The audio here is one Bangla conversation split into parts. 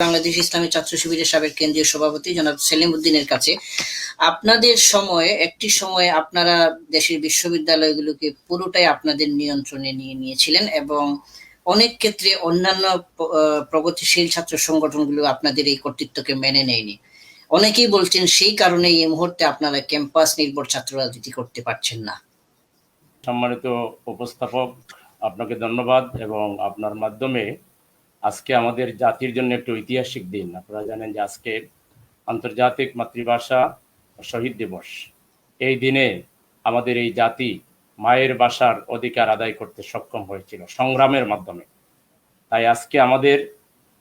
বাংলাদেশ ইসলামী ছাত্র শিবিরের সাবেক কেন্দ্রীয় সভাপতি জনাব সেলিম উদ্দিনের কাছে। আপনাদের সময়ে, একটি সময়ে আপনারা দেশের বিশ্ববিদ্যালয়গুলোকে পুরোটাই আপনাদের নিয়ন্ত্রণে নিয়ে নিয়েছিলেন এবং অনেক ক্ষেত্রে অন্যান্য প্রগতিশীল ছাত্র সংগঠনগুলো আপনাদের এই কর্তৃত্বকে মেনে নেয়নি। অনেকেই বলছেন সেই কারণে এই মুহূর্তে আপনারা ক্যাম্পাস নির্ভর ছাত্র রাজনীতি করতে পারছেন না। সম্মানিত উপস্থাপক, আপনাকে ধন্যবাদ এবং আপনার মাধ্যমে আজকে আমাদের জাতির জন্য একটি ঐতিহাসিক দিন। আপনারা জানেন যে আজকে আন্তর্জাতিক মাতৃভাষা শহীদ দিবস। এই দিনে আমাদের এই জাতি মায়ের ভাষার অধিকার আদায় করতে সক্ষম হয়েছিল সংগ্রামের মাধ্যমে। তাই আজকে আমাদের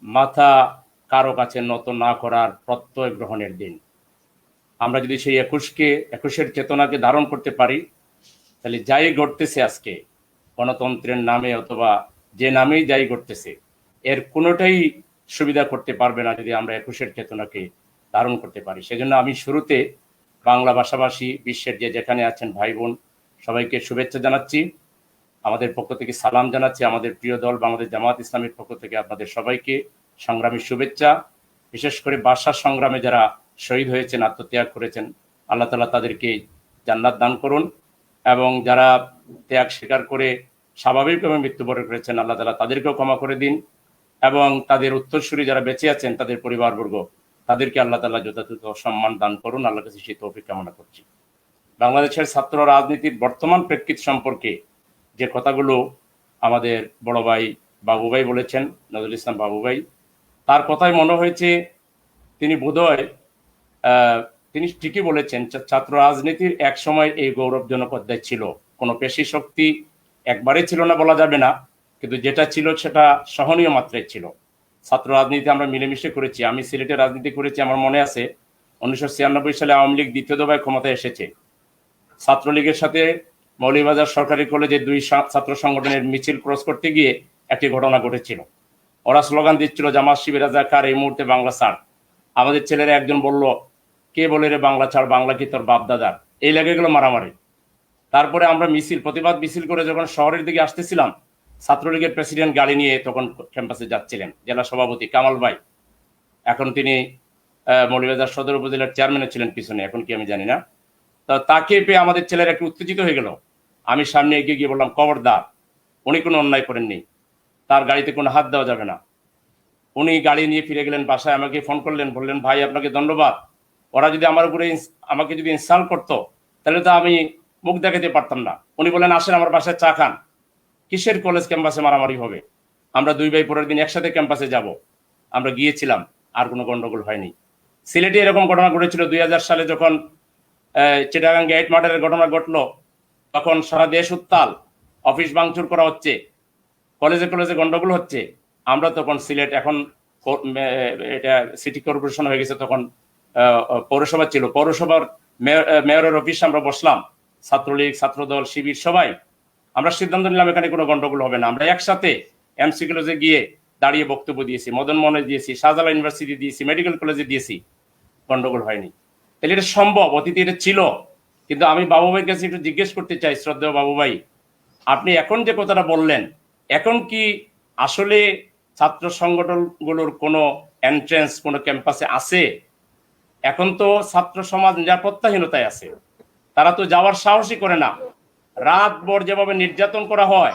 মাথা কারও কাছে নত না করার প্রত্যয় গ্রহণের দিন। আমরা যদি সেই একুশকে, একুশের চেতনাকে ধারণ করতে পারি, তাহলে যাই ঘটতেছে আজকে, গণতন্ত্রের নামে অথবা যে নামেই যাই ঘটতেছে এর কোনোটাই সুবিধা করতে পারবে না যদি আমরা একুশের চেতনাকে ধারণ করতে পারি। সেজন্য আমি শুরুতে বাংলা ভাষাভাষী বিশ্বের যে যেখানে আছেন ভাই বোন, সবাইকে শুভেচ্ছা জানাচ্ছি। আমাদের পক্ষ থেকে সালাম জানাচ্ছি। আমাদের প্রিয় দল বাংলাদেশ জামাত ইসলামের পক্ষ থেকে আপনাদের সবাইকে সংগ্রামী শুভেচ্ছা। বিশেষ করে ভাষা সংগ্রামে যারা শহীদ হয়েছেন, আত্মত্যাগ করেছেন, আল্লাহ তালা তাদেরকে জান্নাত দান করুন এবং যারা ত্যাগ স্বীকার করে স্বাভাবিকভাবে মৃত্যুবরণ করেছেন, আল্লাহ তালা তাদেরকেও ক্ষমা করে দিন। এবং তাদের উত্তরসূরি যারা বেঁচে আছেন, তাদের পরিবারবর্গ, তাদেরকে আল্লাহ তালা যথাযথ সম্মান দান করুন। আল্লাহ কাছে সেই তৌফিক কামনা করছি। বাংলাদেশের ছাত্র রাজনীতির বর্তমান প্রেক্ষিত সম্পর্কে যে কথাগুলো আমাদের বড় ভাই বাবু ভাই বলেছেন, নজরুল ইসলাম বাবু ভাই তার কথাই মনে হয়েছে তিনি বোধহয় তিনি ঠিকই বলেছেন ছাত্র রাজনীতির এক সময় এই গৌরবজনক অধ্যায় ছিল। কোনো পেশি শক্তি একবারে ছিল না বলা যাবে না। কিন্তু যেটা ছিল সেটা সহনীয় মাত্রায় ছিল। ছাত্র রাজনীতি আমরা মিলেমিশে করেছি। আমি সিলেটে রাজনীতি করেছি, আমার মনে আছে। উনিশশো ছিয়ানব্বই সালে আওয়ামী লীগ দ্বিতীয় দফায় ক্ষমতায় এসেছে। ছাত্রলীগের সাথে মৌলিবাজার সরকারি কলেজে দুই ছাত্র সংগঠনের মিছিল ক্রস করতে গিয়ে একটি ঘটনা ঘটেছিল। ওরা স্লোগান দিচ্ছিল, জামাত শিবির রাজাকার এই মুহূর্তে বাংলা ছাড়। আমাদের ছেলেরা একজন বলল, কে বলে রে বাংলা ছাড়? বাংলা কি তোর বাপ দাদার এই লেগে গেল মারামারি। তারপরে আমরা মিছিল, প্রতিবাদ মিছিল করে যখন শহরের দিকে আসতেছিলাম ছাত্রলীগের প্রেসিডেন্ট গাড়ি নিয়ে তখন ক্যাম্পাসে যাচ্ছিলেন জেলা সভাপতি কামাল ভাই। এখন তিনি আহ, মৌলভীবাজার সদর উপজেলার চেয়ারম্যানও ছিলেন পিছনে এখন কি আমি জানি না। তো তাকে পেয়ে আমাদের ছেলেরা একটু উত্তেজিত হয়ে গেল। আমি সামনে এগিয়ে গিয়ে বললাম খবরদার উনি কোনো অন্যায় করেননি। তার গাড়িতে কোনো হাত দেওয়া যাবে না। উনি গাড়ি নিয়ে ফিরে গেলেন বাসায় আমাকে ফোন করলেন বললেন ভাই আপনাকে ধন্যবাদ। ওরা যদি আমার উপরে আমাকে যদি ইনস্টল করতো তাহলে তো আমি মুখ দেখাতে পারতাম না। উনি বললেন আসেন আমার বাসায় চা খান। কিসের কলেজ ক্যাম্পাসে মারামারি হবে? আমরা দুই ভাই পরের দিন একসাথে ক্যাম্পাসে যাব। আমরা গিয়েছিলাম, আর কোনো গন্ডগোল হয়নি। সিলেটে এরকম ঘটনা ঘটেছিল দুই হাজার সালে যখন চিটাগাং গেট মার্ডারের ঘটনা ঘটলো, তখন সারা দেশ উত্তাল, অফিস ভাঙচুর করা হচ্ছে কলেজে কলেজে গন্ডগোল হচ্ছে। আমরা তখন সিলেট, এখন এটা সিটি কর্পোরেশন হয়ে গেছে তখন পৌরসভা ছিল। পৌরসভার মেয়র- মেয়রের অফিসে আমরা বসলাম। ছাত্রলীগ, ছাত্রদল, শিবির, সবাই আমরা সিদ্ধান্ত নিলাম এখানে কোনো গন্ডগোল হবে না। আমরা একসাথে এমসি কলেজে গিয়ে দাঁড়িয়ে বক্তব্য দিয়েছি, মদন মনে দিয়েছি, শাহজালাল ইউনিভার্সিটি দিয়েছি মেডিকেল কলেজে দিয়েছি। গন্ডগোল হয়নি। তাহলে এটা সম্ভব? অতীতে এটা ছিল। কিন্তু আমি বাবু ভাইয়ের কাছে একটু জিজ্ঞেস করতে চাই, শ্রদ্ধেয় বাবু ভাই আপনি এখন যে কথাটা বললেন, এখন কি আসলে ছাত্র সংগঠনগুলোর কোনো এন্ট্রেন্স কোনো ক্যাম্পাসে আছে? এখন তো ছাত্র সমাজ নিরাপত্তাহীনতায় আছে। তারা তো যাওয়ার সাহসই করে না। রাত ভর যেভাবে নির্যাতন করা হয়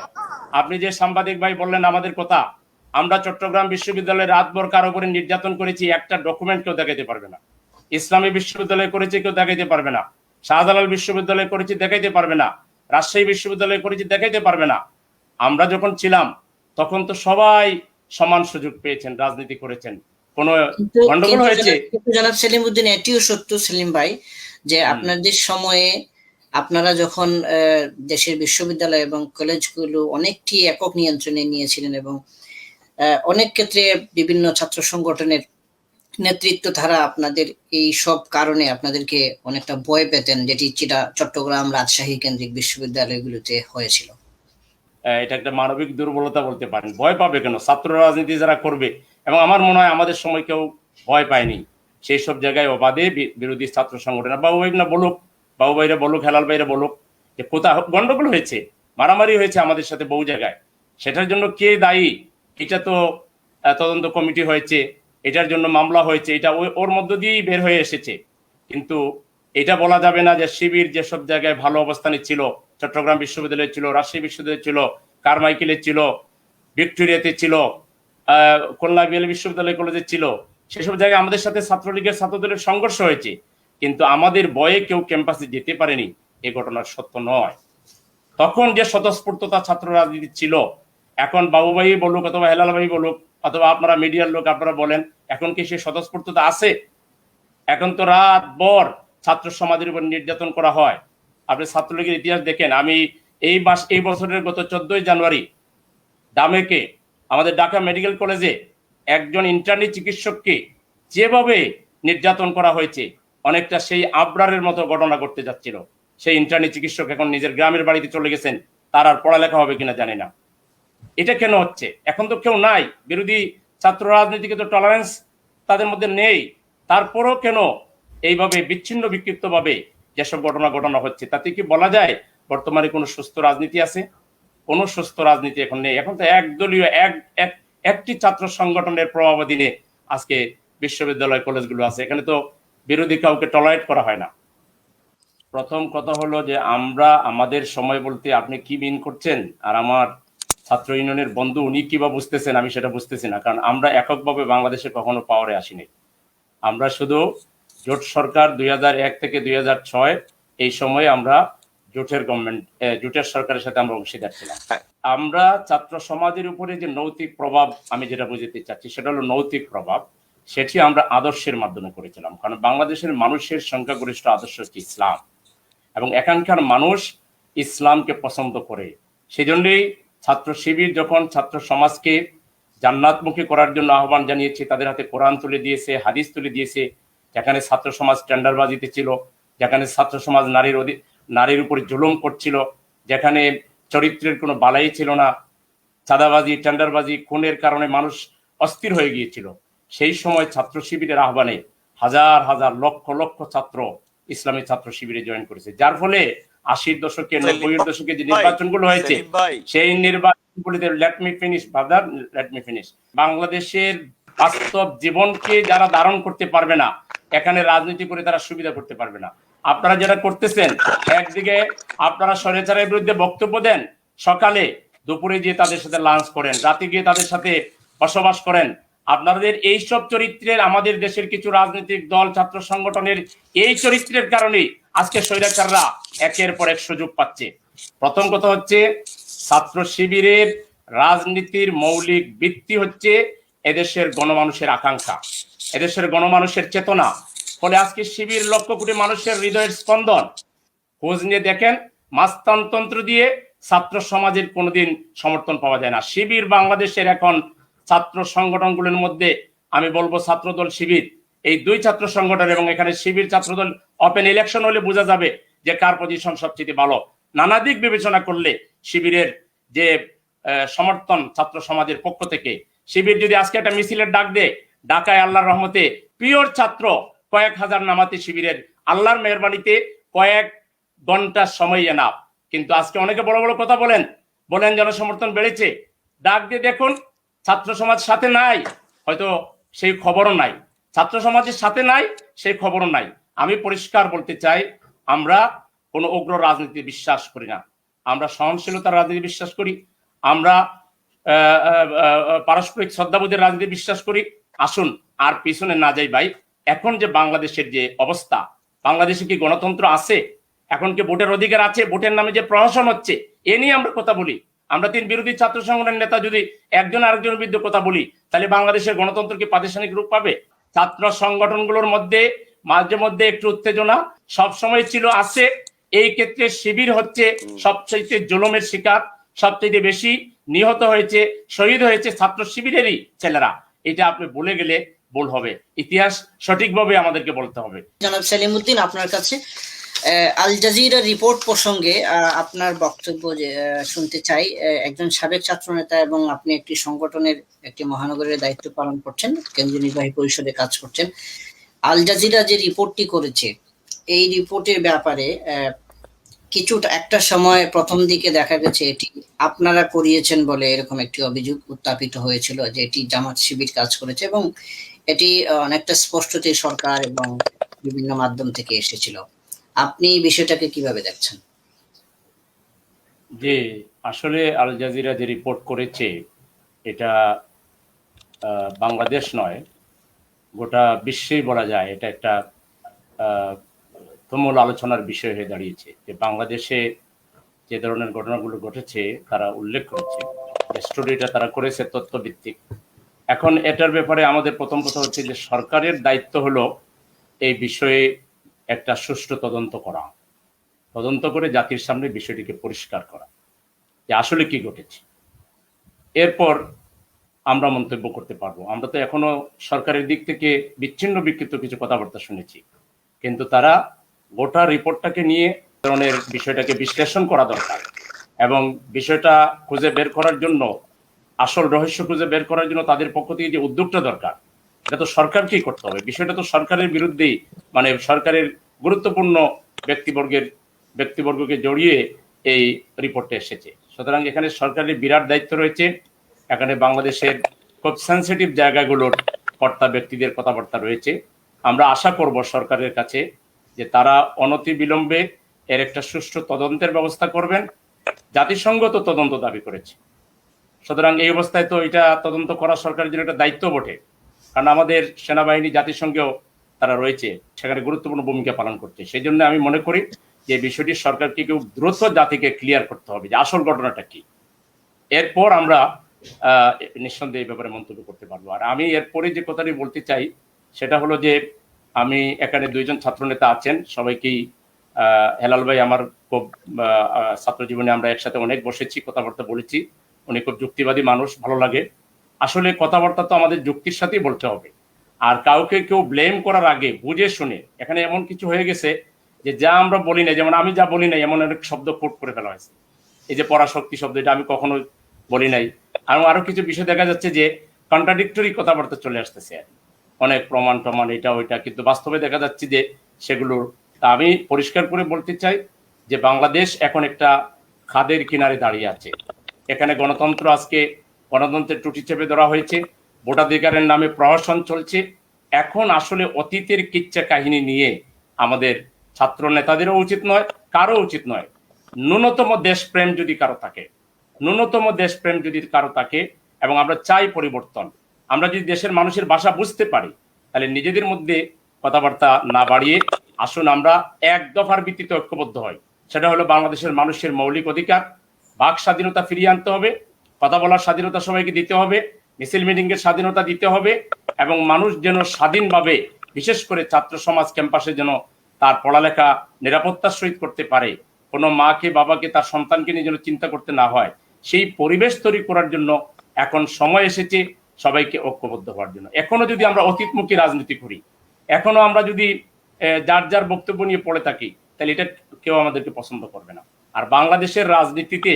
আপনি যে সাংবাদিক ভাই বললেন আমাদের কথা আমরা চট্টগ্রাম বিশ্ববিদ্যালয়ে রাতভর কারও উপরে নির্যাতন করেছি একটা ডকুমেন্ট কেউ দেখাইতে পারবে না। ইসলামী বিশ্ববিদ্যালয়ে করেছি কেউ দেখাইতে পারবে না। শাহজালাল বিশ্ববিদ্যালয়ে করেছি দেখাইতে পারবে না। রাজশাহী বিশ্ববিদ্যালয়ে করেছি দেখাইতে পারবে না। আমরা যখন ছিলাম তখন তো সবাই সমান সুযোগ পেয়েছেন রাজনীতি করেছেন। কোন গন্ডগোল হয়েছে? জনাব- সেলিম উদ্দিন এটিও সত্য সেলিম ভাই যে আপনাদের সময়ে আপনারা যখন দেশের বিশ্ববিদ্যালয় এবং কলেজগুলো অনেকটি একক নিয়ন্ত্রণে নিয়েছিলেন এবং অনেক ক্ষেত্রে বিভিন্ন ছাত্র সংগঠনের নেতৃত্ব ধারা আপনাদের এই সব কারণে আপনাদেরকে অনেকটা ভয় পেতেন যেটি চিটা চট্টগ্রাম রাজশাহী কেন্দ্রিক বিশ্ববিদ্যালয়গুলোতে হয়েছিল। এটা একটা মানবিক দুর্বলতা বলতে পারেন। ভয় পাবে কেন? ছাত্র রাজনীতি যারা করবে, এবং আমার মনে হয় আমাদের সময় কেউ ভয় পায়নি। সেই সব জায়গায় অবাধে বি- বিরোধী ছাত্র সংগঠন বাবু ভাই না বলুক বাবু ভাইরা বলুক, হেলাল ভাইরা বলুক, যে কোথাও গন্ডগোল হয়েছে, মারামারি হয়েছে আমাদের সাথে বহু জায়গায়। সেটার জন্য কে দায়ী? এটা তো তদন্ত কমিটি হয়েছে, এটার জন্য মামলা হয়েছে, এটা ওর মধ্য দিয়েই বের হয়ে এসেছে। কিন্তু এটা বলা যাবে না যে শিবির যেসব জায়গায় ভালো অবস্থানে ছিল, চট্টগ্রাম বিশ্ববিদ্যালয়ে ছিল, রাজশাহী বিশ্ববিদ্যালয়ে ছিল কারমাইকেলে ছিল, ভিক্টোরিয়াতে ছিল খুলনা বিশ্ববিদ্যালয় কলেজে ছিল, সেসব জায়গায় আমাদের সাথে ছাত্রলীগের ছাত্রদলের সংঘর্ষ হয়েছে। কিন্তু আমাদের বয়ে কেউ ক্যাম্পাসে যেতে পারেনি, এ ঘটনার সত্য নয়। তখন যে স্বতঃস্ফূর্ততা ছাত্র রাজনীতি ছিল, এখন বাবুভাই বলুক অথবা হেলাল ভাই বলুক, অথবা আপনারা মিডিয়ার লোক আপনারা বলেন, এখন কি সেই স্বতঃস্ফূর্ততা আছে? এখন তো রাত ভর ছাত্র সমাজের উপর নির্যাতন করা হয়। আপনি ছাত্রলীগের ইতিহাস দেখেন, আমি এই মাস, এই বছরের গত চোদ্দই জানুয়ারি ডামেকে আমাদের ঢাকা মেডিকেল কলেজে একজন ইন্টার্নি চিকিৎসককে যেভাবে নির্যাতন করা হয়েছে অনেকটা সেই আবরারের মতো ঘটনা ঘটতে যাচ্ছিল। সেই ইন্টারনি চিকিৎসক এখন নিজের গ্রামের বাড়িতে চলে গেছেন, তার আর পড়ালেখা হবে কিনা জানি না। এটা কেন হচ্ছে? এখন তো কেউ নাই। বিরোধী ছাত্র রাজনীতিকে তো টলারেন্স তাদের মধ্যে নেই। তারপরও কেন এইভাবে বিচ্ছিন্ন বিক্ষিপ্ত ভাবে যেসব ঘটনা ঘটনা হচ্ছে, তাতে কি বলা যায় বর্তমানে কোনো সুস্থ রাজনীতি আছে? কোনো সুস্থ রাজনীতি এখন নেই। এখন তো একদলীয় এক, এক- একটি ছাত্র সংগঠনের প্রভাবাধীনে আজকে বিশ্ববিদ্যালয় কলেজগুলো আছে। এখানে তো বিরোধী কাউকে টলারেট করা হয় না। প্রথম কথা হলো যে আমরা আমাদের সময় বলতে আপনি কি মিন করছেন? আর আমার ছাত্র ইউনিয়নের বন্ধু উনি কি বা বুঝতেছেন আমি সেটা বুঝতেছি না। কারণ আমরা এককভাবে বাংলাদেশে কখনো পাওয়ারে আসিনি। আমরা শুধু জোট সরকার দুই এক থেকে দুই ছয় এই সময়ে আমরা জোটের গভর্নমেন্ট জোটের সরকারের সাথে আমরা অংশীদার ছিলাম। আমরা ছাত্র সমাজের উপরে যে নৈতিক প্রভাব, আমি যেটা বুঝতে চাচ্ছি সেটা হলো নৈতিক প্রভাব। সেটি আমরা আদর্শের মাধ্যমে করেছিলাম। কারণ বাংলাদেশের মানুষের সংখ্যাগরিষ্ঠ আদর্শ হচ্ছে ইসলাম। এবং এখানকার মানুষ ইসলামকে পছন্দ করে। সেজন্যই ছাত্র শিবির যখন ছাত্র সমাজকে জান্নাতমুখী করার জন্য আহ্বান জানিয়েছে, তাদের হাতে কোরআন তুলে দিয়েছে, হাদিস তুলে দিয়েছে, যেখানে ছাত্র সমাজ টেন্ডারবাজিতে ছিল, যেখানে ছাত্র সমাজ নারীর নারীর উপর জুলুম করছিল, যেখানে চরিত্রের কোনো বালাই ছিল না, চাঁদাবাজি, টেন্ডারবাজি, খুনের কারণে মানুষ অস্থির হয়ে গিয়েছিল। সেই সময় ছাত্র শিবিরের আহ্বানে হাজার হাজার লক্ষ লক্ষ ছাত্র ইসলামী ছাত্র শিবিরে জয়েন করেছে। যার ফলে আশির দশকে নব্বইয়ের দশকে যে নির্বাচনগুলো হয়েছে সেই নির্বাচনগুলিতে let me finish brother let me finish বাংলাদেশের বাস্তব জীবনকে যারা ধারণ করতে পারবে না এখানে রাজনীতি করে তারা সুবিধা করতে পারবে না। আপনারা যেটা করতেছেন একদিকে আপনারা স্বৈরাচারের বিরুদ্ধে বক্তব্য দেন সকালে দুপুরে গিয়ে তাদের সাথে লাঞ্চ করেন রাতে গিয়ে তাদের সাথে বসবাস করেন আপনাদের এইসব চরিত্রের আমাদের দেশের কিছু রাজনৈতিক দল, ছাত্র সংগঠনের এই চরিত্রের কারণেই আজকে স্বৈরাচাররা একের পর এক সুযোগ পাচ্ছে। প্রথম কথা হচ্ছে, ছাত্র শিবিরের রাজনীতির মৌলিক ভিত্তি হচ্ছে এদেশের গণমানুষের আকাঙ্ক্ষা। এদেশের গণমানুষের চেতনা। ফলে আজকে শিবির লক্ষ কোটি মানুষের হৃদয়ের স্পন্দন। খোঁজ নিয়ে দেখেন, মাস্তানতন্ত্র দিয়ে ছাত্র সমাজের কোনোদিন সমর্থন পাওয়া যায় না। শিবির বাংলাদেশের এখন ছাত্র সংগঠনগুলোর মধ্যে আমি বলব ছাত্রদল শিবির। এই দুই ছাত্র সংগঠন এবং এখানে শিবির ছাত্রদল ওপেন ইলেকশন হলে বোঝা যাবে যে কার পজিশন সবচেয়ে ভালো। নানা দিক বিবেচনা করলে শিবিরের যে সমর্থন ছাত্র সমাজের পক্ষ থেকে, শিবির যদি আজকে একটা মিছিলের ডাক দেয়, ঢাকায় আল্লাহর রহমতে পিওর ছাত্র কয়েক হাজার নামাতে শিবিরের আল্লাহর মেহরবানিতে কয়েক ঘণ্টার সময় এনাফ কিন্তু আজকে অনেকে বড় বড় কথা বলেন বলেন জনসমর্থন বেড়েছে। ডাক দিয়ে দেখুন ছাত্র সমাজ সাথে নাই, হয়তো সেই খবরও নাই। ছাত্র সমাজের সাথে নাই, সেই খবরও নাই। আমি পরিষ্কার বলতে চাই, আমরা কোনো উগ্র রাজনীতি বিশ্বাস করি না। আমরা সহনশীলতার রাজনীতি বিশ্বাস করি। আমরা পারস্পরিক শ্রদ্ধাবোধের রাজনীতি বিশ্বাস করি। আসুন, আর পিছনে না যাই ভাই। এখন যে বাংলাদেশের যে অবস্থা, বাংলাদেশে কি গণতন্ত্র আছে? এখন কি ভোটের অধিকার আছে? ভোটের নামে যে প্রহসন হচ্ছে, এ নিয়ে আমরা কথা বলি। আমরা তিন বিরোধী ছাত্র সংগঠনের নেতা যদি একজন আরেকজনের বিরুদ্ধে কথা বলি, তাহলে বাংলাদেশের গণতন্ত্র কি প্রাতিষ্ঠানিক রূপ পাবে। ছাত্র সংগঠনগুলোর মধ্যে, মাঝে মধ্যে একটু উত্তেজনা সবসময় ছিল, আছে। এই ক্ষেত্রে শিবির হচ্ছে সবচাইতে জুলুমের শিকার, সবচাইতে বেশি নিহত হয়েছে, শহীদ হয়েছে ছাত্র শিবিরেরই ছেলেরা। এটা আপনি বলে গেলে ভুল হবে। ইতিহাস সঠিকভাবে আমাদেরকে বলতে হবে। জনাব সেলিমউদ্দিন আপনার কাছে আল জাজিরা রিপোর্ট প্রসঙ্গে আপনার বক্তব্য যে শুনতে চাই একজন সাবেক ছাত্রনেতা এবং আপনি একটি সংগঠনের একটি মহানগরের দায়িত্ব পালন করছেন, কেন্দ্রীয় নির্বাহী পরিষদে কাজ করছেন। আল জাজিরা যে রিপোর্টটি করেছে, এই রিপোর্টের ব্যাপারে কিছুটা, একটা সময় প্রথম দিকে দেখা গেছে এটি আপনারা করিয়েছেন বলে এরকম একটি অভিযোগ উত্থাপিত হয়েছিল যে এটি জামাত শিবির কাজ করেছে এবং এটি অনেকটা স্পষ্টতই সরকার এবং বিভিন্ন মাধ্যম থেকে এসেছিল। আপনি এই বিষয়টাকে কীভাবে দেখছেন? যে আসলে আল জাজিরা যে রিপোর্ট করেছে, এটা বাংলাদেশ নয়, গোটা বিশ্বেই বলা যায়, এটা একটা তুমুল আলোচনার বিষয় হয়ে দাঁড়িয়েছে। যে বাংলাদেশে যে ধরনের ঘটনাগুলো ঘটেছে, তারা উল্লেখ করেছে স্টোরিটা তারা করেছে তথ্যভিত্তিক। এখন এটার ব্যাপারে আমাদের প্রথম কথা হচ্ছে যে সরকারের দায়িত্ব হলো এই বিষয়ে একটা সুষ্ঠু তদন্ত করা। তদন্ত করে জাতির সামনে বিষয়টিকে পরিষ্কার করা যে আসলে কি ঘটেছে। এরপর আমরা মন্তব্য করতে পারব। আমরা তো এখনও সরকারের দিক থেকে বিচ্ছিন্ন বিকৃত কিছু কথাবার্তা শুনেছি। কিন্তু তারা গোটা রিপোর্টটাকে নিয়ে ধরনের বিষয়টাকে বিশ্লেষণ করা দরকার এবং বিষয়টা খুঁজে বের করার জন্য, আসল রহস্য খুঁজে বের করার জন্য তাদের পক্ষ থেকে যে উদ্যোগটা দরকার এটা তো সরকারকেই করতে হবে। বিষয়টা তো সরকারের বিরুদ্ধেই মানে সরকারের গুরুত্বপূর্ণ ব্যক্তিবর্গের, ব্যক্তিবর্গকে জড়িয়ে এই রিপোর্টে এসেছে। সুতরাং এখানে সরকারের বিরাট দায়িত্ব রয়েছে। এখানে বাংলাদেশের খুব সেন্সিটিভ জায়গাগুলোর কর্তা ব্যক্তিদের কথাবার্তা রয়েছে। আমরা আশা করব সরকারের কাছে যে তারা অনতি বিলম্বে এর একটা সুষ্ঠু তদন্তের ব্যবস্থা করবেন। জাতিসংঘ তো তদন্ত দাবি করেছে। সুতরাং এই অবস্থায় তো এটা তদন্ত করা সরকারের জন্য একটা দায়িত্ব বটে। কারণ আমাদের সেনাবাহিনী, জাতিসংঘেও তারা রয়েছে, সেখানে গুরুত্বপূর্ণ ভূমিকা পালন করছে। সেই জন্য আমি মনে করি যে বিষয়টি সরকারকে কেউ দ্রুত জাতিকে ক্লিয়ার করতে হবে যে আসল ঘটনাটা কি। এরপর আমরা নিঃসন্দেহে ব্যাপারে মন্তব্য করতে পারব। আর আমি এরপরে যে কথাটি বলতে চাই, সেটা হলো যে আমি এখানে দুইজন ছাত্রনেতা আছেন, সবাইকেই হেলাল ভাই আমার খুব ছাত্র জীবনে আমরা একসাথে অনেক বসেছি, কথাবার্তা বলেছি। উনি খুব যুক্তিবাদী মানুষ, ভালো লাগে। আসলে কথাবার্তা তো আমাদের যুক্তির সাথেই বলতে হবে। আর কাউকে কেউ ব্লেম করার আগে বুঝে শুনে, এখানে এমন কিছু হয়ে গেছে যে যা আমরা বলি না যেমন আমি যা বলি না এমন অনেক শব্দ কোট করে ফেলা হয়েছে। এই যে পরাশক্তি শব্দ, এটা আমি কখনো বলি নাই। আর আরও কিছু বিষয় দেখা যাচ্ছে যে কন্ট্রাডিক্টরি কথাবার্তা চলে আসতেছে আর অনেক প্রমাণ টমাণ, এটা, ওইটা, কিন্তু বাস্তবে দেখা যাচ্ছে যে সেগুলো তা আমি পরিষ্কার করে বলতে চাই যে বাংলাদেশ এখন একটা খাদের কিনারে দাঁড়িয়ে আছে। এখানে গণতন্ত্র আজকে গণতন্ত্রের টুটি চেপে ধরা হয়েছে, ভোটাধিকারের নামে প্রহসন চলছে। এখন আসলে অতীতের কিচ্ছা কাহিনী নিয়ে আমাদের ছাত্র নেতাদেরও উচিত নয় কারও উচিত নয়। ন্যূনতম দেশপ্রেম যদি কারও থাকে, ন্যূনতম দেশপ্রেম যদি কারও থাকে, এবং আমরা চাই পরিবর্তন, আমরা যদি দেশের মানুষের ভাষা বুঝতে পারি, তাহলে নিজেদের মধ্যে কথাবার্তা না বাড়িয়ে আসুন আমরা এক দফার ভিত্তিতে ঐক্যবদ্ধ হই। সেটা হলো বাংলাদেশের মানুষের মৌলিক অধিকার, বাক স্বাধীনতা ফিরিয়ে আনতে হবে কথা বলার স্বাধীনতা সবাইকে দিতে হবে, মিছিল মিটিং এর স্বাধীনতা দিতে হবে এবং মানুষ যেন স্বাধীনভাবে, বিশেষ করে ছাত্র সমাজ ক্যাম্পাসে যেন তার পড়ালেখা নিরাপত্তার সহিত করতে পারে। কোনো মাকে, বাবাকে, তার সন্তানকে নিয়ে যেন চিন্তা করতে না হয়। সেই পরিবেশ তৈরি করার জন্য এখন সময় এসেছে সবাইকে ঐক্যবদ্ধ হওয়ার জন্য। এখনও যদি আমরা অতীতমুখী রাজনীতি করি, এখনও আমরা যদি যার যার বক্তব্য নিয়ে পড়ে থাকি, তাহলে এটা কেউ আমাদেরকে পছন্দ করবে না। আর বাংলাদেশের রাজনীতিতে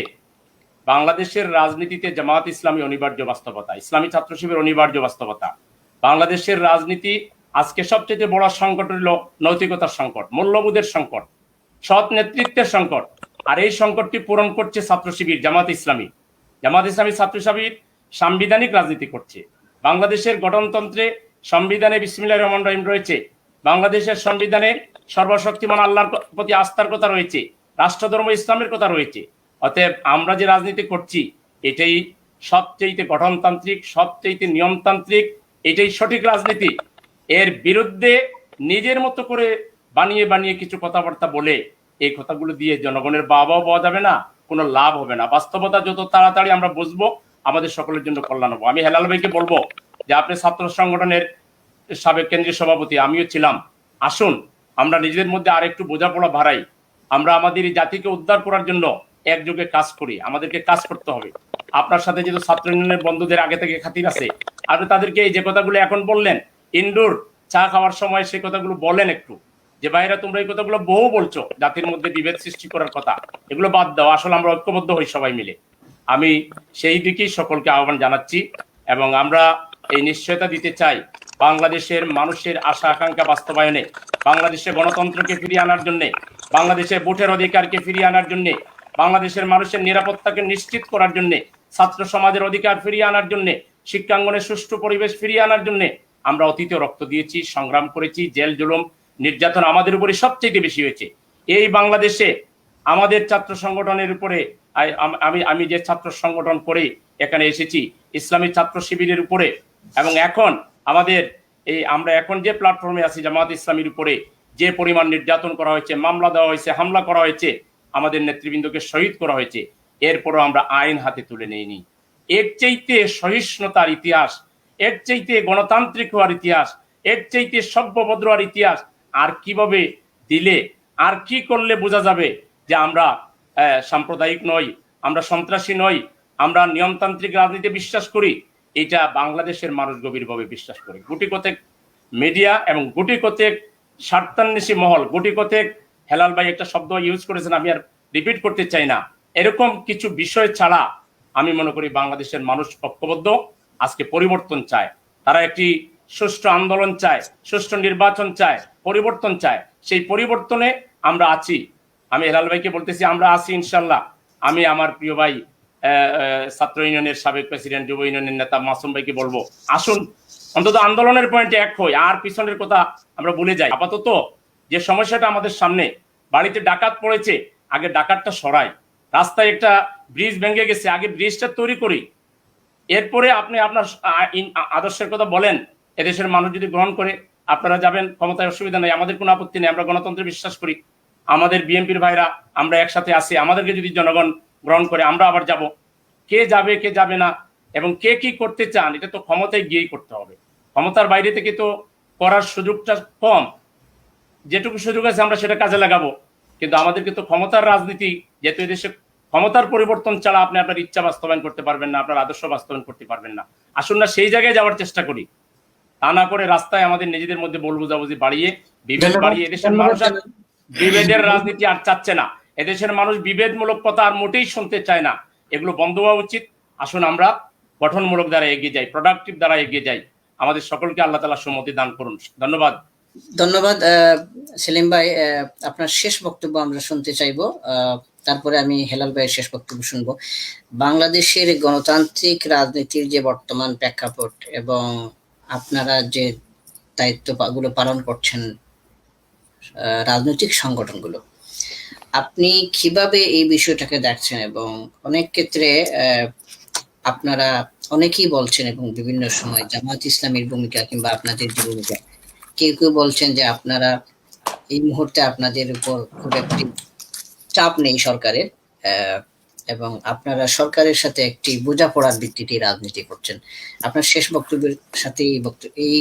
বাংলাদেশের রাজনীতিতে জামাত ইসলামী অনিবার্য বাস্তবতা, ইসলামী ছাত্র শিবির অনিবার্য বাস্তবতা। বাংলাদেশের রাজনীতি আজকে সবচেয়ে বড় সংকট হলো নৈতিকতার সংকট, মূল্যবোধের সংকট, সৎ নেতৃত্বের সংকট। আর এই সংকটটি পূরণ করছে ছাত্র শিবির জামাত ইসলামী। জামাত ইসলামী ছাত্র শিবির সাংবিধানিক রাজনীতি করছে। বাংলাদেশের গঠনতন্ত্রে সংবিধানে বিসমিল্লাহ রহমান রহিম রয়েছে। বাংলাদেশের সংবিধানে সর্বশক্তিমান আল্লাহর প্রতি আস্থার কথা রয়েছে। রাষ্ট্রধর্ম ইসলামের কথা রয়েছে। অতএব আমরা যে রাজনীতি করছি, এটাই সবচেয়ে গঠনতান্ত্রিক সবচেয়ে নিয়মতান্ত্রিক, এটাই সঠিক রাজনীতি। এর বিরুদ্ধে নিজের মতো করে বানিয়ে বানিয়ে কিছু কথাবার্তা বলে এই কথাগুলো দিয়ে জনগণের বাবাও পাওয়া যাবে না, কোনো লাভ হবে না। বাস্তবতা যত তাড়াতাড়ি আমরা বুঝব, আমাদের সকলের জন্য কল্যাণ হব। আমি হেলাল ভাইকে বলব যে, আপনি ছাত্র সংগঠনের সাবেক কেন্দ্রীয় সভাপতি, আমিও ছিলাম। আসুন, আমরা নিজেদের মধ্যে আর একটু বোঝাপড়া বাড়াই। আমরা আমাদের এই জাতিকে উদ্ধার করার জন্য একযোগে কাজ করি, আমাদেরকে কাজ করতে হবে। আপনার সাথে যেহেতু ছাত্র ইউনিয়নের বন্ধুদের আগে থেকে খাতির আছে, আপনি তাদেরকে এই যে কথাগুলো এখন বললেন, ইনডোর চা খাওয়ার সময় সেই কথাগুলো বলেন একটু। যে ভাইরা, তোমরা এই কথাগুলো বহু বলছো, জাতির মধ্যে বিভেদ সৃষ্টি করার কথা। এগুলো বাদ দাও, আসলে আমরা ঐক্যবদ্ধ হই সবাই মিলে। আমি সেই দিকেই সকলকে আহ্বান জানাচ্ছি এবং আমরা এই নিশ্চয়তা দিতে চাই বাংলাদেশের মানুষের আশা আকাঙ্ক্ষা বাস্তবায়নে বাংলাদেশে গণতন্ত্রকে ফিরিয়ে আনার জন্য, বাংলাদেশের ভোটের অধিকারকে ফিরিয়ে আনার জন্য বাংলাদেশের মানুষের নিরাপত্তাকে নিশ্চিত করার জন্য, ছাত্র সমাজের অধিকার ফিরিয়ে আনার জন্য, শিক্ষাঙ্গনে সুষ্ঠু পরিবেশ ফিরিয়ে আনার জন্য আমরা অতীতে রক্ত দিয়েছি, সংগ্রাম করেছি, জেল, জুলুম, নির্যাতন আমাদের উপরে সবচেয়ে বেশি হয়েছে। এই বাংলাদেশে আমাদের ছাত্র সংগঠনের উপরে আমি আমি যে ছাত্র সংগঠন করে এখানে এসেছি, ইসলামী ছাত্র শিবিরের উপরে, এবং এখন আমাদের এই, আমরা এখন যে প্ল্যাটফর্মে আছি জামাত ইসলামীর উপরে, যে পরিমাণ নির্যাতন করা হয়েছে, মামলা দেওয়া হয়েছে, হামলা করা হয়েছে আমাদের নেতৃবৃন্দকে শহীদ করা হয়েছে, এরপরও আমরা আইন হাতে তুলে নেইনি। এর চাইতে সহিষ্ণুতার ইতিহাস, এর চাইতে গণতান্ত্রিক হওয়ার ইতিহাস, এর চাইতে সভ্যভদ্র হওয়ার ইতিহাস, আর কীভাবে দিলে, আর কি করলে বোঝা যাবে যে আমরা সাম্প্রদায়িক নই, আমরা সন্ত্রাসী নই, আমরা নিয়মতান্ত্রিক রাজনীতি বিশ্বাস করি, এটা বাংলাদেশের মানুষ গভীরভাবে বিশ্বাস করে। গুটি কতেক মিডিয়া এবং গুটি কতেক স্বার্থান্বেষী মহল, গুটি কতেক হেলাল ভাই একটা শব্দ ইউজ করেছেন, আমি আর রিপিট করতে চাই না। এরকম কিছু বিষয় ছাড়া আমি মনে করি বাংলাদেশের মানুষ ঐক্যবদ্ধ, আজকে পরিবর্তন চায়। তারা একটি সুষ্ঠু আন্দোলন চায়, সুষ্ঠু নির্বাচন চায়, পরিবর্তন চায়। সেই পরিবর্তনে আমরা আছি। আমি হেলাল ভাইকে বলতেছি, আমরা আছি ইনশাল্লাহ। আমি আমার প্রিয় ভাই ছাত্র ইউনিয়নের সাবেক প্রেসিডেন্ট যুব ইউনিয়নের নেতা মাসুম ভাইকে বলব, আসুন। অন্তত আন্দোলনের পয়েন্টে এক হই, আর পিছনের কথা আমরা ভুলে যাই। আপাতত যে সমস্যাটা আমাদের সামনে, বাড়িতে ডাকাত পড়েছে, আগে ডাকাতটা সরাই। রাস্তায় একটা ব্রিজ ভেঙে গেছে, আগে ব্রিজটা তৈরি করি। এরপরে আপনি আপনার আদর্শের কথা বলেন, এদেশের মানুষ যদি গ্রহণ করে, আপনারা যাবেন, ক্ষমতায় অসুবিধা নেই, আমাদের কোনো আপত্তি নেই, আমরা গণতন্ত্রে বিশ্বাস করি। আমাদের বিএনপির ভাইরা, আমরা একসাথে আসি আমাদেরকে যদি জনগণ গ্রহণ করে, আমরা আবার যাব। কে যাবে কে যাবে না, এবং কে কি করতে চান, এটা তো ক্ষমতায় গিয়েই করতে হবে। ক্ষমতার বাইরে থেকে তো করার সুযোগটা কম যেটুকু সুযোগ আছে আমরা সেটা কাজে লাগাবো। কিন্তু আমাদেরকে তো ক্ষমতার রাজনীতি যেহেতু এদেশে ক্ষমতার পরিবর্তন ছাড়া আপনি আপনার ইচ্ছা বাস্তবায়ন করতে পারবেন না আপনার আদর্শ বাস্তবায়ন করতে পারবেন না। আসুন না সেই জায়গায় যাওয়ার চেষ্টা করি। তা না করে রাস্তায় আমাদের নিজেদের মধ্যে বল বুঝাবুঝি বাড়িয়ে বিভেদ বাড়িয়ে এদেশের মানুষ বিভেদের রাজনীতি আর চাচ্ছে না। এদেশের মানুষ বিভেদমূলক কথা আর মোটেই শুনতে চায় না। এগুলো বন্ধ হওয়া উচিত। আসুন আমরা গঠনমূলক দ্বারা এগিয়ে যাই প্রোডাক্টিভ দ্বারা এগিয়ে যাই। আমাদের সকলকে আল্লাহ তালা সম্মতি দান করুন। ধন্যবাদ। ধন্যবাদ সেলিম ভাই। আপনার শেষ বক্তব্য আমরা শুনতে চাইব। তারপরে আমি হেলাল ভাইয়ের শেষ বক্তব্য শুনব। বাংলাদেশের গণতান্ত্রিক রাজনীতির যে বর্তমান প্রেক্ষাপট এবং আপনারা যে দায়িত্বগুলো পালন করছেন রাজনৈতিক সংগঠনগুলো, আপনি কীভাবে এই বিষয়টাকে দেখছেন এবং অনেক ক্ষেত্রে আপনারা অনেকেই বলছেন এবং বিভিন্ন সময় জামাত ইসলামের ভূমিকা কিংবা আপনাদের যে ভূমিকা কেউ কেউ বলছেন যে আপনারা এই মুহূর্তে আপনাদের উপর খুব একটি চাপ নেই সরকারের এবং আপনারা সরকারের সাথে একটি বোঝাপড়ার ভিত্তিতে রাজনীতি করছেন। আপনার শেষ বক্তব্যের সাথে এই বক্তব্য এই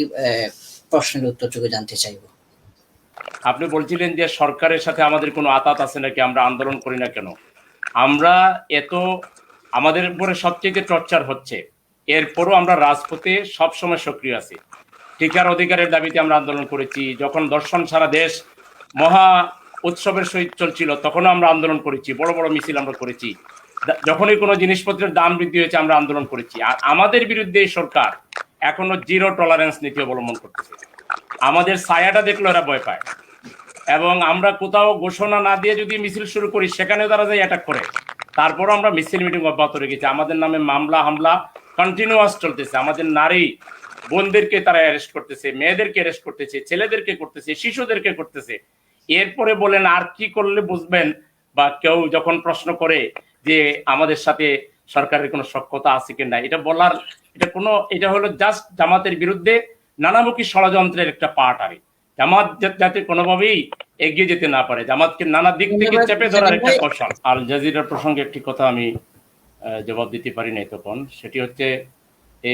প্রশ্নের উত্তরটুকু জানতে চাইব। আপনি বলছিলেন যে সরকারের সাথে আমাদের কোনো আতাত আছে নাকি, আমরা আন্দোলন করি না কেন? আমরা এত, আমাদের উপরে সবচেয়ে টর্চার হচ্ছে, এরপরও আমরা রাজপথে সবসময় সক্রিয় আছি। টিকার অধিকারের দাবিতে আমরা আন্দোলন করেছি। যখন দর্শন সারা দেশ মহা উৎসবের সহিত চলছিল, তখনও আমরা আন্দোলন করেছি। বড় বড় মিছিল আমরা করেছি। যখনই কোনো জিনিসপত্রের দাম বৃদ্ধি হয়েছে, আমরা আন্দোলন করেছি। আর আমাদের বিরুদ্ধে এই সরকার এখনও জিরো টলারেন্স নীতি অবলম্বন করতেছে। আমাদের ছায়াটা দেখল এরা ভয় পায়। এবং আমরা কোথাও ঘোষণা না দিয়ে যদি মিছিল শুরু করি, সেখানেও তারা যাই অ্যাটাক করে। তারপরও আমরা মিছিল মিটিং অব্যাহত রেখেছি। আমাদের নামে মামলা, হামলা কন্টিনিউয়াস চলতেছে। আমাদের নারী বোনদেরকে তারা অ্যারেস্ট করতেছে মেয়েদেরকে অ্যারেস্ট করতেছে ছেলেদেরকে করতেছে শিশুদেরকে করতেছে। এরপরে বলেন আর কি করলে বুঝবেন? বা কেউ যখন প্রশ্ন করে যে আমাদের সাথে সরকারের কোনো সক্ষতা আছে কিনা এটা বলার এটা কোনো এটা হলো জাস্ট জামাতের বিরুদ্ধে নানামুখী ষড়যন্ত্রের একটা পার্ট আর কি। জামাত যাতে কোনোভাবেই এগিয়ে যেতে না পারে জামাতকে নানা দিক থেকে চেপে ধরার একটা কৌশল। আল জাজিরার প্রসঙ্গে একটি কথা আমি জবাব দিতে পারি নাই তখন সেটি হচ্ছে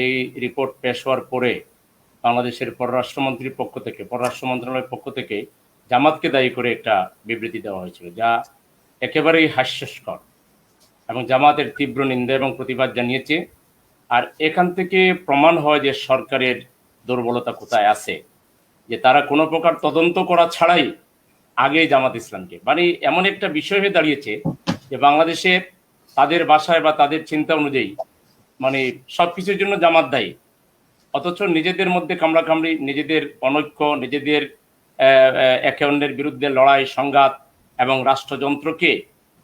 এই রিপোর্ট পেশ হওয়ার পরে বাংলাদেশের পররাষ্ট্রমন্ত্রীর পক্ষ থেকে, পররাষ্ট্র মন্ত্রণালয়ের পক্ষ থেকে জামাতকে দায়ী করে একটা বিবৃতি দেওয়া হয়েছিল যা একেবারেই হাস্যস্কর এবং জামাতের তীব্র নিন্দা এবং প্রতিবাদ জানিয়েছে। আর এখান থেকে প্রমাণ হয় যে সরকারের দুর্বলতা কোথায় আছে, যে তারা কোনো প্রকার তদন্ত করা ছাড়াই আগেই জামাত ইসলামকে। মানে এমন একটা বিষয় হয়ে দাঁড়িয়েছে যে বাংলাদেশে তাদের বাসায় বা তাদের চিন্তা অনুযায়ী মানে সবকিছুর জন্য জামাত দায়ী। অথচ নিজেদের মধ্যে কামড়াকামড়ি নিজেদের অনৈক্য, নিজেদের একে অন্যের বিরুদ্ধে লড়াই, সংঘাত এবং রাষ্ট্রযন্ত্রকে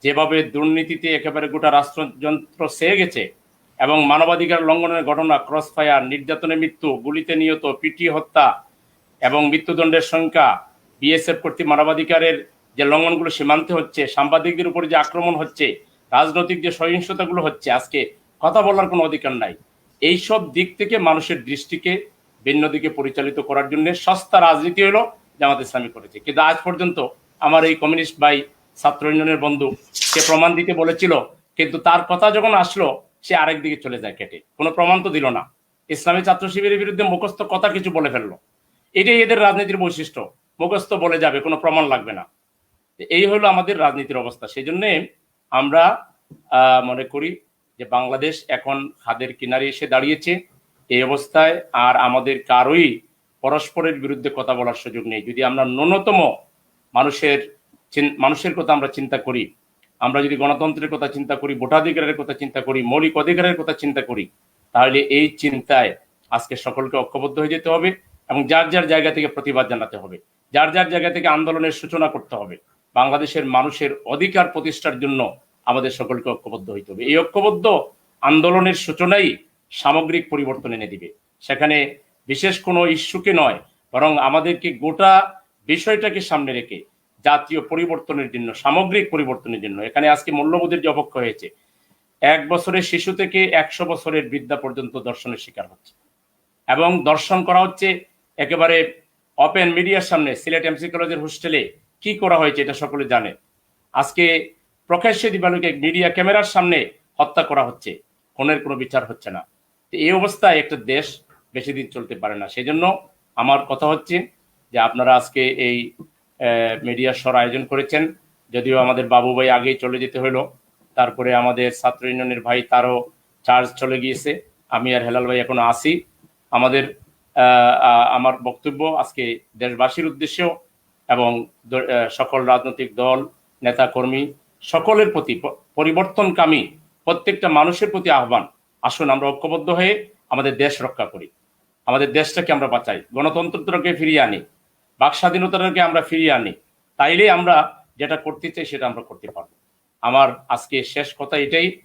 যেভাবে দুর্নীতিতে একেবারে গোটা রাষ্ট্রযন্ত্র সেয়ে গেছে এবং মানবাধিকার লঙ্ঘনের ঘটনা ক্রস ফায়ার নির্যাতনের মৃত্যু, গুলিতে নিহত, পিটিয়ে হত্যা এবং মৃত্যুদণ্ডের সংখ্যা, বিএসএফ কর্তৃক মানবাধিকারের যে লঙ্ঘনগুলো সীমান্তে হচ্ছে, সাংবাদিকদের উপরে যে আক্রমণ হচ্ছে, রাজনৈতিক যে সহিংসতাগুলো হচ্ছে, আজকে কথা বলার কোনো অধিকার নাই। এইসব দিক থেকে মানুষের দৃষ্টিকে ভিন্ন দিকে পরিচালিত করার জন্য সস্তা রাজনীতি হলো জামাত ইসলামী করেছে। কিন্তু আজ পর্যন্ত আমার এই কমিউনিস্ট ভাই ছাত্র ইউনিয়নের বন্ধু, সে প্রমাণ দিতে বলেছিল, কিন্তু তার কথা যখন আসলো, সে আরেক দিকে চলে যায় কেটে। কোনো প্রমাণ তো দিল না। ইসলামী ছাত্র শিবিরের বিরুদ্ধে মুখস্থ কথা কিছু বলে ফেলল। এটাই এদের রাজনীতির বৈশিষ্ট্য। মুখস্থ বলে যাবে, কোনো প্রমাণ লাগবে না। এই হলো আমাদের রাজনীতির অবস্থা। সেই জন্যে আমরা মনে করি যে বাংলাদেশ এখন খাদের কিনারে এসে দাঁড়িয়েছে, এই অবস্থায় আর আমাদের কারোই পরস্পরের বিরুদ্ধে কথা বলার সুযোগ নেই। যদি আমরা ন্যূনতম মানুষের মানুষের কথা আমরা চিন্তা করি, আমরা যদি গণতন্ত্রের কথা চিন্তা করি, ভোটাধিকারের কথা চিন্তা করি, মৌলিক অধিকারের কথা চিন্তা করি, তাহলে এই চিন্তায় আজকে সকলকে ঐক্যবদ্ধ হয়ে যেতে হবে এবং যার যার জায়গা থেকে প্রতিবাদ জানাতে হবে, যার যার জায়গা থেকে আন্দোলনের সূচনা করতে হবে। বাংলাদেশের মানুষের অধিকার প্রতিষ্ঠার জন্য আমাদের সকলকে ঐক্যবদ্ধ হইতে হবে। এই ঐক্যবদ্ধ আন্দোলনের সূচনাই সামগ্রিক পরিবর্তন এনে দিবে। সেখানে বিশেষ কোনো ইস্যুকে নয়, বরং আমাদেরকে গোটা বিষয়টাকে সামনে রেখে জাতীয় পরিবর্তনের জন্য, সামগ্রিক পরিবর্তনের জন্য। এখানে আজকে মূল্যবোধের যে অবক্ষয় হয়েছে, এক বছরের শিশু থেকে একশো বছরের বৃদ্ধা পর্যন্ত দর্শনের শিকার হচ্ছে। এবং দর্শন করা হচ্ছে একেবারে ওপেন মিডিয়ার সামনে, সিলেট এমসি কলেজের হোস্টেলে কি করা হয়েছে এটা সকলে জানে। আজকে প্রকাশ্যে দিবালুকে মিডিয়া ক্যামেরার সামনে হত্যা করা হচ্ছে। খুনের কোনো বিচার হচ্ছে না। এই অবস্থায় একটা দেশ বেশি দিন চলতে পারে না। সেই জন্য আমার কথা হচ্ছে যে আপনারা আজকে এই মিডিয়া সর আয়োজন করেছেন। যদিও আমাদের বাবু ভাই আগেই চলে যেতে হলো। তারপরে আমাদের ছাত্র ইউনিয়নের ভাই তারও চার্জ চলে গিয়েছে। আমি আর হেলাল ভাই এখনও আসি আমাদের আমার বক্তব্য আজকে দেশবাসীর উদ্দেশ্য এবং সকল রাজনৈতিক দল নেতা কর্মী সকলের প্রতি পরিবর্তনকামী প্রত্যেকটা মানুষের প্রতি আহ্বান। আসুন আমরা ঐক্যবদ্ধ হয়ে আমাদের দেশ রক্ষা করি। আমাদের দেশটাকে আমরা বাঁচাই। গণতন্ত্রটাকে ফিরিয়ে আনি। বাক স্বাধীনতাটাকে আমরা ফিরিয়ে আনি। তাইলে আমরা যেটা করতে চাই সেটা আমরা করতে পারব। আমার আজকে শেষ কথা এটাই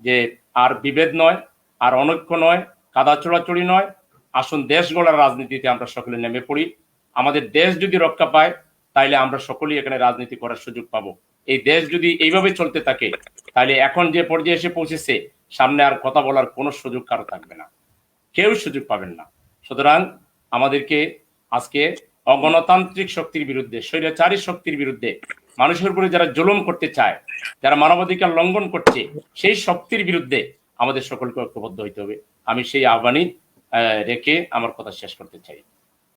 যে আর বিভেদ নয়, আর অনৈক্য নয়, কাদা চোরাচুরি নয়। আসুন দেশ গড়ার রাজনীতিতে আমরা সকলে নেমে পড়ি। আমাদের দেশ যদি রক্ষা পায়, তাইলে আমরা সকলেই এখানে রাজনীতি করার সুযোগ পাবো। এই দেশ যদি এইভাবে চলতে থাকে তাহলে এখন যে পর্যায়ে এসে পৌঁছেছে সামনে আর কথা বলার কোনো সুযোগ কারও থাকবে না। কেউ সুযোগ পাবেন না। সুতরাং আমাদেরকে আজকে অগণতান্ত্রিক শক্তির বিরুদ্ধে স্বৈরাচারী শক্তির বিরুদ্ধে মানুষের উপরে যারা জুলুম করতে চায় যারা মানবাধিকার লঙ্ঘন করছে সেই শক্তির বিরুদ্ধে আমাদের সকলকে ঐক্যবদ্ধ হইতে হবে। আমি সেই আহ্বানই আহ, রেখে আমার কথা শেষ করতে চাই।